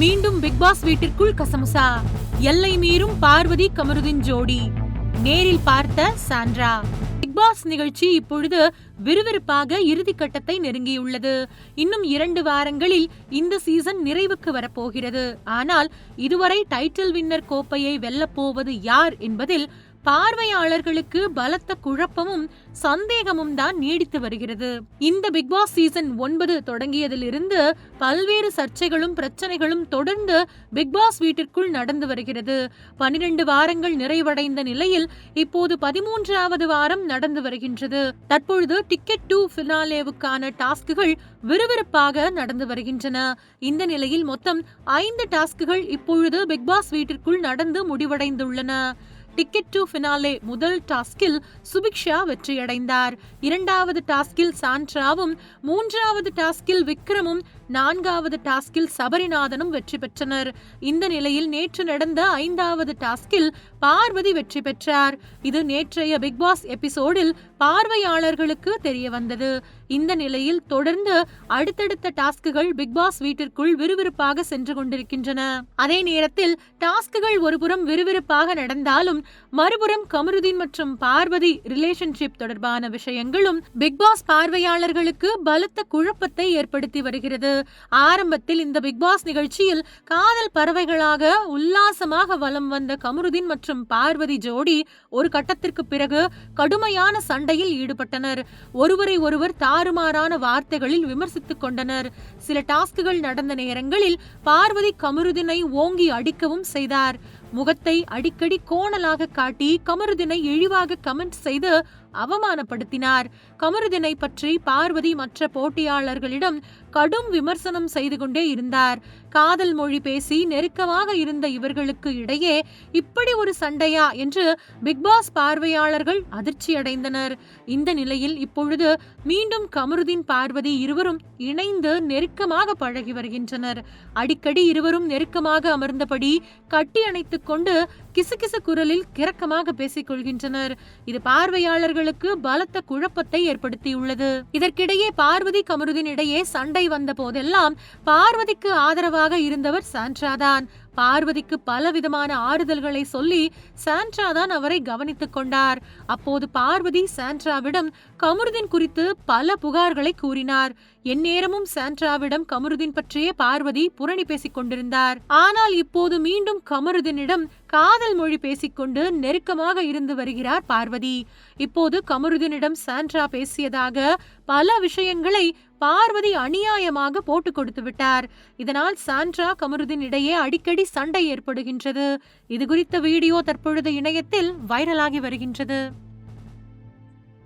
மீண்டும் big pass வீட்டிற்குள் கசமுசா. எல்லை மீறும் பார்வதி கமருதின் ஜோடி. நேரில் பார்த்த சாண்ட்ரா. பிக் பாஸ் நிகழ்ச்சி இப்பொழுது விறுவிறுப்பாக இறுதி கட்டத்தை நெருங்கியுள்ளது. இன்னும் இரண்டு வாரங்களில் இந்த சீசன் நிறைவுக்கு வரப்போகிறது. ஆனால் இதுவரை டைட்டில் வின்னர் கோப்பையை வெல்லப்போவது யார் என்பதில் பார்வையாளர்களுக்கு பலத்த குழப்பமும் சந்தேகமும் தான் நீடித்து வருகிறது. இந்த பிக் பாஸ் சீசன் ஒன்பது தொடங்கியதிலிருந்து பல்வேறு சர்ச்சைகளும் பிரச்சனைகளும் தொடர்ந்து பிக் பாஸ் வீட்டிற்குள் நடந்து வருகிறது. பனிரெண்டு வாரங்கள் நிறைவடைந்த நிலையில் இப்போது பதிமூன்றாவது வாரம் நடந்து வருகின்றது. தற்பொழுது டிக்கெட் டூ ஃபினாலேவுக்கான டாஸ்குகள் விறுவிறுப்பாக நடந்து வருகின்றன. இந்த நிலையில் மொத்தம் ஐந்து டாஸ்குகள் இப்பொழுது பிக் பாஸ் வீட்டிற்குள் நடந்து முடிவடைந்துள்ளன. டிக்கெட் டு ஃபினாலே முதல் டாஸ்கில் சுபிக்ஷா வெற்றியடைந்தார். இரண்டாவது டாஸ்கில் சாண்ட்ராவும் மூன்றாவது டாஸ்கில் விக்ரமும் நான்காவது டாஸ்கில் சபரிநாதனும் வெற்றி பெற்றனர். இந்த நிலையில் நேற்று நடந்த ஐந்தாவது டாஸ்கில் பார்வதி வெற்றி பெற்றார். இது நேற்றைய பிக்பாஸ் எபிசோடில் பார்வையாளர்களுக்கு தெரிய வந்தது இந்த நிலையில் தொடர்ந்து அடுத்தடுத்த டாஸ்குகள் பிக் பாஸ் வீட்டிற்குள் விறுவிறுப்பாக சென்று கொண்டிருக்கின்றன. அதே நேரத்தில் டாஸ்குகள் ஒருபுறம் விறுவிறுப்பாக நடந்தாலும் மறுபுறம் கமருதீன் மற்றும் பார்வதி ரிலேஷன்ஷிப் தொடர்பான விஷயங்களும் பிக்பாஸ் பார்வையாளர்களுக்கு பலத்த குழப்பத்தை ஏற்படுத்தி வருகிறது. ஆரம்பத்தில் இந்த பிக் பாஸ் நிகழ்ச்சியில் காதல் பறவைகளாக உல்லாசமாக வலம் வந்த கமருதீன் மற்றும் பார்வதி ஜோடி ஒரு கட்டத்திற்கு பிறகு கடுமையான சண்டையில் ஈடுபட்டனர். ஒருவரை ஒருவர் தாறுமாறான வார்த்தைகளில் விமர்சித்துக் கொண்டனர். சில டாஸ்குகள் நடந்த நேரங்களில் பார்வதி கமருதினை ஓங்கி அடிக்கவும் செய்தார். முகத்தை அடிக்கடி கோணலாக காட்டி கமருதினை இழிவாக கமெண்ட் செய்து அவமானப்படுத்தினார். கமருதினை பற்றி பார்வதி மற்ற போட்டியாளர்களிடம் கடும் விமர்சனம் செய்து கொண்டே இருந்தார். காதல் மொழி பேசி நெருக்கமாக இருந்த இவர்களுக்கு இடையே இப்படி ஒரு சண்டையா என்று பிக்பாஸ் பார்வையாளர்கள் அதிர்ச்சியடைந்தனர் இந்த நிலையில் இப்பொழுது மீண்டும் கமருதீன் பார்வதி இருவரும் இணைந்து நெருக்கமாக பழகி வருகின்றனர். அடிக்கடி இருவரும் நெருக்கமாக அமர்ந்தபடி கட்டி அணைத்துக் கொண்டு கிசுகிசு குரலில் கிறக்கமாக பேசிக் கொள்கின்றனர் இது பார்வையாளர்களுக்கு பலத்த குழப்பத்தை ஏற்படுத்தியுள்ளது. இதற்கிடையே பார்வதி கமருதின் இடையே சண்டை வந்த போதெல்லாம் பார்வதிக்கு ஆதரவாக இருந்தவர் சான்றாதான். பார்வதிக்கு பலவிதமான ஆறுதல்களை சொல்லி சாண்ட்ரா தான் அவரை கவனித்துக் கொண்டார். அப்போது பார்வதி சாண்ட்ராவிடம் கமருதீன் குறித்து பல புகார்களை கூறினார். எந்நேரமும் சாண்ட்ராவிடம் கமருதீன் பற்றியே பார்வதி புரணி பேசிக் கொண்டிருந்தார் ஆனால் இப்போது மீண்டும் கமருதீனிடம் காதல் மொழி பேசிக்கொண்டு நெருக்கமாக இருந்து வருகிறார் பார்வதி. இப்போது கமருதீனிடம் சாண்ட்ரா பேசியதாக பல விஷயங்களை பார்வதி அநியாயமாக போட்டு கொடுத்து விட்டார். இதனால் சாண்ட்ரா கமருதீன் இடையே அடிக்கடி சண்டை ஏற்படுகின்றது. இது குறித்த வீடியோ தற்பொழுது இணையத்தில் வைரலாகி வருகின்றது.